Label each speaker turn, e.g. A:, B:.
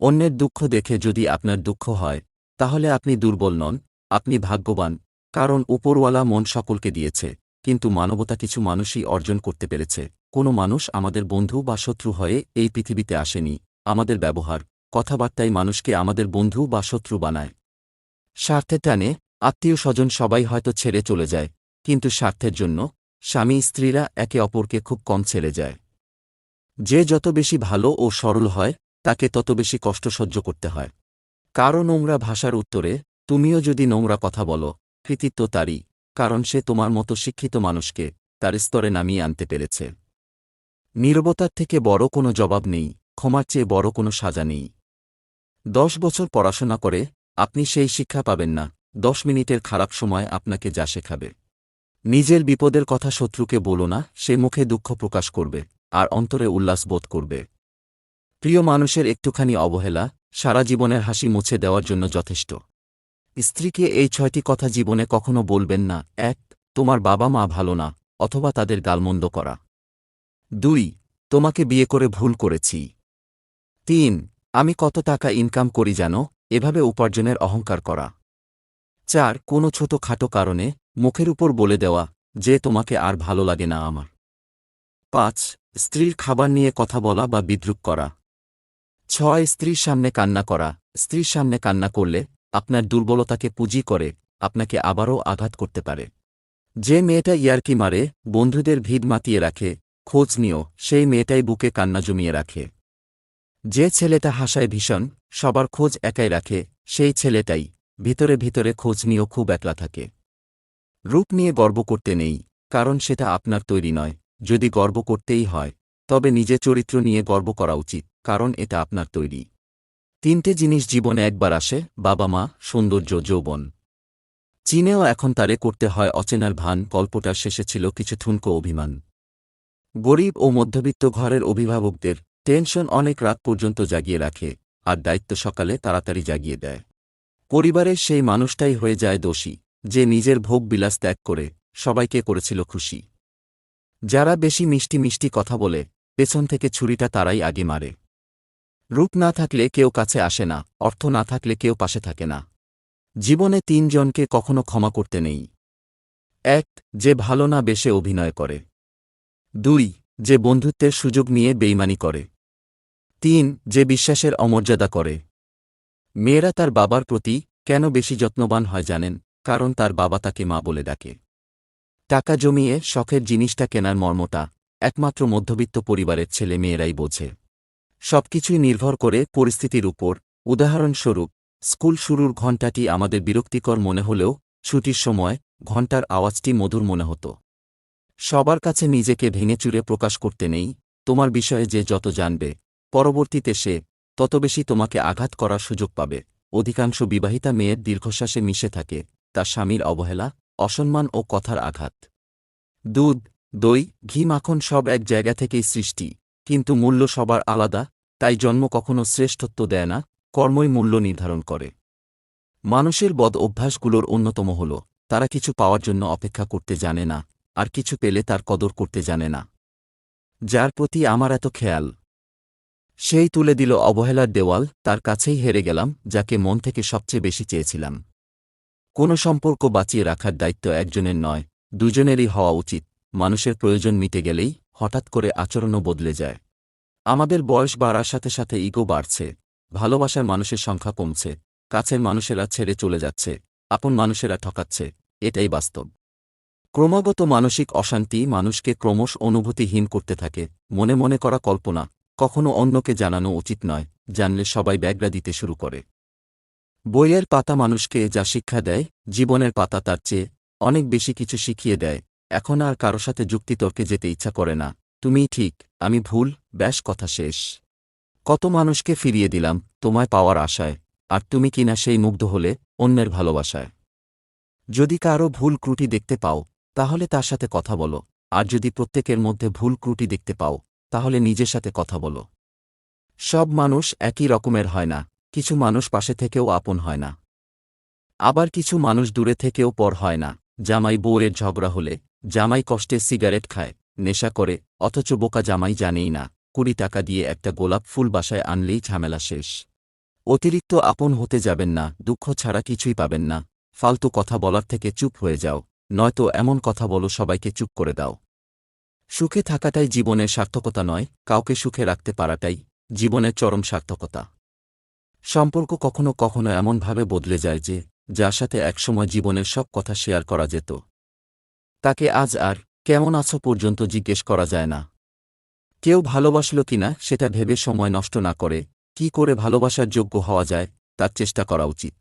A: অন্যের দুঃখ দেখে যদি আপনার দুঃখ হয়, তাহলে আপনি দুর্বল নন, আপনি ভাগ্যবান, কারণ উপরওয়ালা মন সকলকে দিয়েছে, কিন্তু মানবতা কিছু মানুষই অর্জন করতে পেরেছে। কোনো মানুষ আমাদের বন্ধু বা শত্রু হয়ে এই পৃথিবীতে আসেনি, আমাদের ব্যবহার, কথাবার্তায় মানুষকে আমাদের বন্ধু বা শত্রু বানায়। স্বার্থের টানে আত্মীয় স্বজন সবাই হয়তো ছেড়ে চলে যায়, কিন্তু স্বার্থের জন্য স্বামী স্ত্রীরা একে অপরকে খুব কম ছেড়ে যায়। যে যত বেশি ভালো ও সরল হয় তাকে তত বেশি কষ্ট সহ্য করতে হয়। কারও নোংরা ভাষার উত্তরে, তুমিও যদি নোংরা কথা বলো, কৃতিত্ব তারই, কারণ সে তোমার মতো শিক্ষিত মানুষকে তার স্তরে নামিয়ে আনতে পেরেছে। নীরবতার থেকে বড় কোনো জবাব নেই, ক্ষমার চেয়ে বড় কোনো সাজা নেই। দশ বছর পড়াশোনা করে, আপনি সেই শিক্ষা পাবেন না, দশ মিনিটের খারাপ সময় আপনাকে যা শেখাবে। নিজের বিপদের কথা শত্রুকে বলো না, সে মুখে দুঃখ প্রকাশ করবে, আর অন্তরে উল্লাস বোধ করবে। প্রিয় মানুষের একটুখানি অবহেলা সারা জীবনের হাসি মুছে দেওয়ার জন্য যথেষ্ট। স্ত্রীকে এই ছয়টি কথা জীবনে কখনো বলবেন না, এক, তোমার বাবা মা ভালো না, অথবা তাদের গালমন্দ করা। দুই, তোমাকে বিয়ে করে ভুল করেছি। তিন, আমি কত টাকা ইনকাম করি জানো, এভাবে উপার্জনের অহংকার করা। চার, কোনো ছোট খাটো কারণে মুখের উপর বলে দেওয়া যে তোমাকে আর ভালো লাগে না আমার। পাঁচ, স্ত্রীর খাবার নিয়ে কথা বলা বা বিদ্রুপ করা। ছয় স্ত্রীর সামনে কান্না করা। স্ত্রীর সামনে কান্না করলে আপনার দুর্বলতাকে পুঁজি করে, আপনাকে আবারও আঘাত করতে পারে। যে মেয়েটা ইয়ারকি মারে, বন্ধুদের ভিড় মাতিয়ে রাখে, খোঁজ নিও সেই মেয়েটাই বুকে কান্না জমিয়ে রাখে। যে ছেলেটা হাসায় ভীষণ, সবার খোঁজ একাই রাখে, সেই ছেলেটাই ভিতরে ভিতরে খোঁজ নিয়েও খুব একলা থাকে। রূপ নিয়ে গর্ব করতে নেই, কারণ সেটা আপনার তৈরি নয়, যদি গর্ব করতেই হয়, তবে নিজে চরিত্র নিয়ে গর্ব করা উচিত। কারণ এটা আপনার তৈরি। তিনটে জিনিস জীবনে একবার আসে, বাবা মা, সৌন্দর্য, যৌবন। চীনেও এখন তারে করতে হয় অচেনার ভান গল্পটার শেষে ছিল কিছু ঠুনকো অভিমান। গরিব ও মধ্যবিত্ত ঘরের অভিভাবকদের টেনশন অনেক রাত পর্যন্ত জাগিয়ে রাখে, আর দায়িত্ব সকালে তাড়াতাড়ি জাগিয়ে দেয়। পরিবারের সেই মানুষটাই হয়ে যায় দোষী, যে নিজের ভোগ বিলাস ত্যাগ করে সবাইকে করেছিল খুশি। যারা বেশি মিষ্টি মিষ্টি কথা বলে, পেছন থেকে ছুরিটা তারাই আগে মারে। রূপ না থাকলে কেউ কাছে আসে না, অর্থ না থাকলে কেউ পাশে থাকে না। জীবনে তিনজনকে কখনো ক্ষমা করতে নেই। এক, যে ভালো না বেশে অভিনয় করে। দুই, যে বন্ধুত্বের সুযোগ নিয়ে বেইমানি করে। তিন, যে বিশ্বাসের অমর্যাদা করে। মেয়েরা তার বাবার প্রতি কেন বেশি যত্নবান হয় জানেন, কারণ তার বাবা তাকে মা বলে ডাকে। টাকা জমিয়ে শখের জিনিসটা কেনার মর্মটা একমাত্র মধ্যবিত্ত পরিবারের ছেলে মেয়েরাই বোঝে। সবকিছুই নির্ভর করে পরিস্থিতির উপর। উদাহরণস্বরূপ, স্কুল শুরুর ঘণ্টাটি আমাদের বিরক্তিকর মনে হলেও ছুটির সময় ঘণ্টার আওয়াজটি মধুর মনে হতো। সবার কাছে নিজেকে ভেঙেচুরে প্রকাশ করতে নেই, তোমার বিষয়ে যে যত জানবে। পরবর্তীতে সে, তত বেশি তোমাকে আঘাত করার সুযোগ পাবে। অধিকাংশ বিবাহিতা মেয়ের দীর্ঘশ্বাসে মিশে থাকে, তার স্বামীর অবহেলা, অসম্মান ও কথার আঘাত। দুধ, দই, ঘি মাখন সব এক জায়গা থেকেই সৃষ্টি। কিন্তু মূল্য সবার আলাদা, তাই জন্ম কখনো শ্রেষ্ঠত্ব দেয় না, কর্মই মূল্য নির্ধারণ করে। মানুষের বদ অভ্যাসগুলোর অন্যতম হল, তারা কিছু পাওয়ার জন্য অপেক্ষা করতে জানে না, আর কিছু পেলে তার কদর করতে জানে না। যার প্রতি আমার এত খেয়াল। সেই তুলে দিল অবহেলার দেওয়াল, তার কাছেই হেরে গেলাম, যাকে মন থেকে সবচেয়ে বেশি চেয়েছিলাম। কোনো সম্পর্ক বাঁচিয়ে রাখার দায়িত্ব একজনের নয়, দুজনেরই হওয়া উচিত, মানুষের প্রয়োজন মিটে গেলেই হঠাৎ করে আচরণও বদলে যায়। আমাদের বয়স বাড়ার সাথে সাথে ইগো বাড়ছে, ভালোবাসার মানুষের সংখ্যা কমছে, কাছের মানুষেরা ছেড়ে চলে যাচ্ছে, আপন মানুষেরা ঠকাচ্ছে, এটাই বাস্তব। ক্রমাগত মানসিক অশান্তি মানুষকে ক্রমশ অনুভূতিহীন করতে থাকে, মনে মনে করা কল্পনা, কখনো অন্যকে জানানো উচিত নয়, জানলে সবাই ব্যাগরা দিতে শুরু করে। বইয়ের পাতা মানুষকে যা শিক্ষা দেয়, জীবনের পাতা তার চেয়ে অনেক বেশি কিছু শিখিয়ে দেয় এখন আর কারও সাথে যুক্তিতর্কে যেতে ইচ্ছা করে না। তুমিই ঠিক, আমি ভুল, ব্যাস, কথা শেষ। কত মানুষকে ফিরিয়ে দিলাম, তোমায় পাওয়ার আশায়। আর তুমি কিনা সেই মুগ্ধ হলে, অন্যের ভালোবাসায়। যদি কারও ভুল ক্রুটি দেখতে পাও, তাহলে তার সাথে কথা বলো। আর যদি প্রত্যেকের মধ্যে ভুল ক্রুটি দেখতে পাও, তাহলে নিজের সাথে কথা বলো। সব মানুষ একই রকমের হয় না, কিছু মানুষ পাশে থেকেও আপন হয় না। আবার কিছু মানুষ দূরে থেকেও পর হয় না, জামাই বউয়ের ঝগড়া হলে। জামাই কষ্টে সিগারেট খায়, নেশা করে, অথচ বোকা জামাই জানেই না, কুড়ি টাকা দিয়ে একটা গোলাপ ফুল বাসায় আনলেই ঝামেলা শেষ। অতিরিক্ত আপন হতে যাবেন না, দুঃখ ছাড়া কিছুই পাবেন না, ফালতু কথা বলার থেকে চুপ হয়ে যাও, নয়তো এমন কথা বলো সবাইকে চুপ করে দাও। সুখে থাকাটাই জীবনের সার্থকতা নয়, কাউকে সুখে রাখতে পারাটাই জীবনের চরম সার্থকতা। সম্পর্ক কখনো কখনো এমনভাবে বদলে যায় যে, যার সাথে একসময় জীবনের সব কথা শেয়ার করা যেত। তাকে আজ আর কেমন আছো পর্যন্ত জিজ্ঞেস করা যায় না। কেউ ভালোবাসল কিনা সেটা ভেবে সময় নষ্ট না করে কি করে ভালোবাসার যোগ্য হওয়া যায়, তার চেষ্টা করা উচিত।